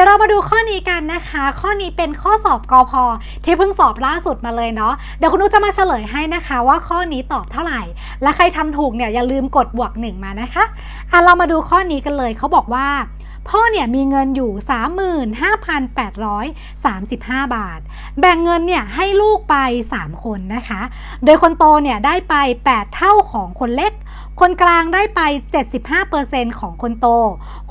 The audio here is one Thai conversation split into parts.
ดี๋ยวเรามาดูข้อนี้กันนะคะ ข้อนี้เป็นข้อสอบกอพอที่เพิ่งสอบล่าสุดมาเลยเนาะเดี๋ยวคุณนุจะมาเฉลยให้นะคะว่าข้อนี้ตอบเท่าไหร่ และใครทำถูกเนี่ยอย่าลืมกดบวกหนึ่งมานะคะอะเรามาดูข้อนี้กันเลยเขาบอกว่า พ่อเนี่ยมีเงินอยู่ 35,835 บาท แบ่งเงินเนี่ยให้ลูกไป 3 คนนะคะ โดยคนโตเนี่ยได้ไป 8 เท่าของคนเล็ก คนกลางได้ไป 75%ของคนโต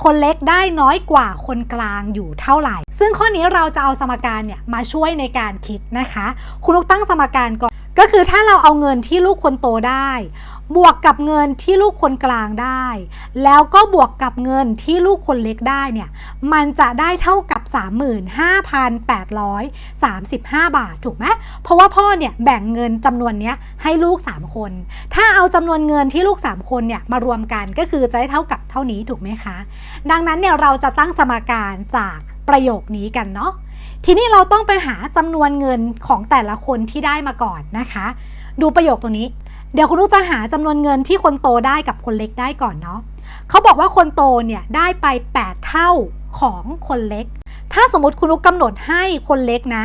คนเล็กได้น้อยกว่าคนกลางอยู่เท่าไหร่ ซึ่งข้อนี้เราจะเอาสมการเนี่ยมาช่วยในการคิดนะคะ คุณลูกตั้งสมการก่อน ก็คือถ้าเราเอาเงินที่ลูกคนโตได้ บวกกับเงินที่ลูกคนกลางได้ แล้วก็บวกกับเงินที่ลูกคนเล็กได้เนี่ย มันจะได้เท่ากับ 35,835 บาทถูกไหมเพราะว่าพ่อเนี่ยแบ่งเงินจำนวนนี้ให้ลูก 3 คน ถ้าเอาจำนวนเงินที่ลูก 3 คนเนี่ยมารวมกันก็คือจะได้เท่ากับเท่านี้ถูกไหมคะ ดังนั้นเนี่ยเราจะตั้งสมการจาก ประโยคนี้กันเนาะทีนี้เราต้องไปหาจำนวนเงินของแต่ละคนที่ได้มาก่อนนะคะ ดูประโยคตัวนี้ เดี๋ยวคุณลูกจะหาจำนวนเงินที่คนโตได้กับคนเล็กได้ก่อนเนาะเขาบอกว่าคนโตเนี่ยได้ไป 8 เท่าของคนเล็ก ถ้าสมมติคุณลูกกำหนดให้คนเล็กนะ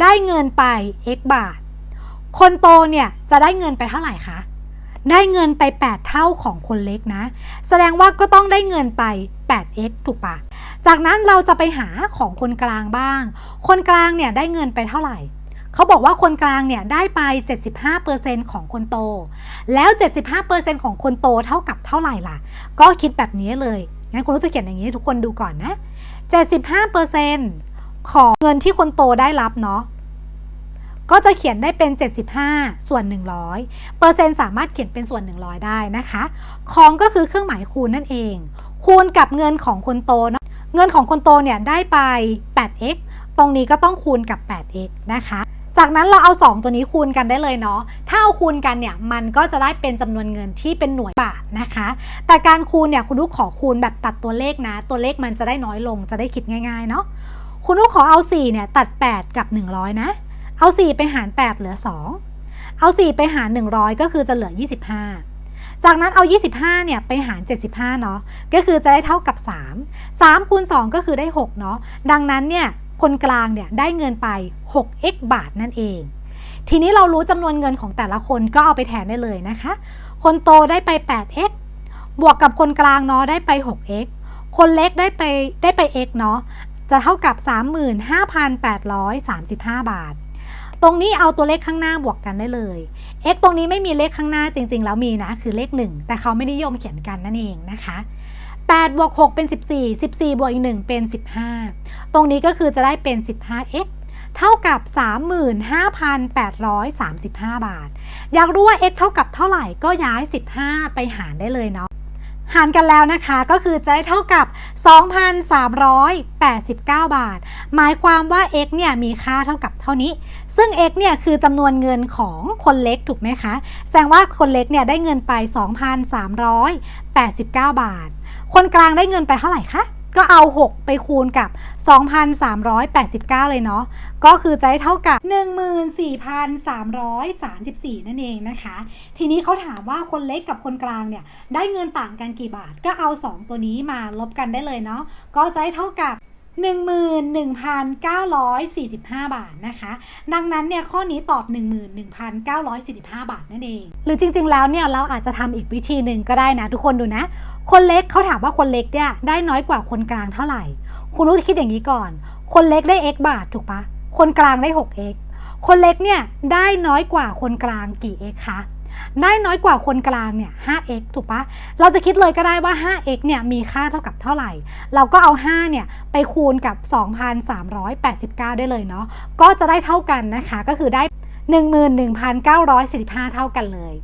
ได้เงินไป x บาท คนโตเนี่ยจะได้เงินไปเท่าไหร่คะ ได้เงินไป 8 เท่าของคนเล็กนะ แสดงว่าก็ต้องได้เงินไป 8x ถูกปะจากนั้นเราจะไปหาของคนกลางบ้าง คนกลางเนี่ยได้เงินไปเท่าไหร่เขาบอกว่าคนกลางเนี่ยได้ไป 75%ของคนโต แล้ว 75%ของคนโตเท่ากับเท่าไหร่ล่ะ ก็คิดแบบนี้เลย งั้นคุณรู้จะเขียนอย่างนี้ทุกคนดูก่อนนะ 75%ของเงินที่คนโตได้รับเนาะ ก็จะเขียนได้เป็น 75 ส่วน 100เปอร์เซ็นต์สามารถเขียนเป็นส่วน 100 ได้นะคะ ของก็คือเครื่องหมายคูณนั่นเอง คูณกับเงินของคนโตเนาะเงินของคนโตเนี่ยได้ไป 8x ตรงนี้ก็ต้องคูณกับ 8x นะคะ จากนั้นเราเอา 2 ตัวนี้คูณกันได้เลยเนาะ ถ้าเอาคูณกันเนี่ยมันก็จะได้เป็นจำนวนเงินที่เป็นหน่วยบาทนะคะ แต่การคูณเนี่ยคุณลูกขอคูณแบบตัดตัวเลขนะ ตัวเลขมันจะได้น้อยลงจะได้คิดง่ายๆเนาะ คุณลูกขอเอา4เนี่ยตัด 8 กับ 100 นะ เอา 4 ไปหาร 8 เหลือ 2 เอา 4 ไปหาร 100 ก็คือจะเหลือ 25 จากนั้นเอา 25 เนี่ยไปหาร 75 เนาะ ก็คือจะได้เท่ากับ 3 3คูณ2ก็คือได้ 6 เนาะ ดังนั้นเนี่ยคนกลางเนี่ยได้เงินไป 6x บาทนั่นเอง ทีนี้เรารู้จำนวนเงินของแต่ละคนก็เอาไปแทนได้เลยนะคะ คนโตได้ไป 8x บวกกับคนกลางเนาะได้ไป 6x คนเล็กได้ไปได้ไป x เนาะ จะเท่ากับ 35,835 บาท ตรงนี้เอาตัวเลขข้างหน้าบวกกันได้เลย x ตรงนี้ไม่มีเลขข้างหน้าจริง ๆ แล้วมีนะ คือเลข 1 แต่เขาไม่นิยมเขียนกันนั่นเองนะคะ8บวก6เป็น 14 14บวกอีก1เป็น 15 ตรงนี้ก็คือจะได้เป็น 15x เท่ากับ 35,835 บาท อยากรู้ว่า x เท่ากับเท่าไหร่ก็ย้าย 15 ไปหารได้เลยเนาะ หารกันแล้วนะคะก็คือจะได้เท่ากับ 2,389 บาท หมายความว่า x เนี่ยมีค่าเท่ากับเท่านี้ ซึ่ง x เนี่ยคือจำนวนเงินของคนเล็กถูกไหมคะ แสดงว่าคนเล็กเนี่ยได้เงินไป 2,389 บาท คนกลางได้เงินไปเท่าไหร่คะ ก็เอา 6 ไปคูณกับ 2,389 เลยเนาะ ก็คือจะได้เท่ากับ 14,334 นั่นเองนะคะ ทีนี้เขาถามว่าคนเล็กกับคนกลางเนี่ย ได้เงินต่างกันกี่บาท ก็เอา 2 ตัวนี้มาลบกันได้เลยเนาะ ก็จะได้เท่ากับ 11,945 บาทนะคะ ดังนั้นเนี่ยข้อนี้ตอบ 11,945 บาทนั่นเอง หรือจริงๆแล้วเนี่ยเราอาจจะทำอีกวิธีหนึ่งก็ได้นะ ทุกคนดูนะ คนเล็กเขาถามว่าคนเล็กเนี่ยได้น้อยกว่าคนกลางเท่าไหร่ คุณรู้คิดอย่างนี้ก่อน คนเล็กได้ x บาทถูกปะคนกลางได้ 6x คนเล็กเนี่ยได้น้อยกว่าคนกลางกี่ x คะ ได้น้อยกว่าคนกลางเนี่ย 5x ถูกปะเราจะคิดเลยก็ได้ว่า 5x เนี่ยมีค่าเท่ากับเท่าไหร่ เราก็เอา 5 เนี่ย ไปคูณกับ 2,389 ได้เลยเนาะ ก็จะได้เท่ากันนะคะ ก็คือได้ 11,945 เท่ากันเลย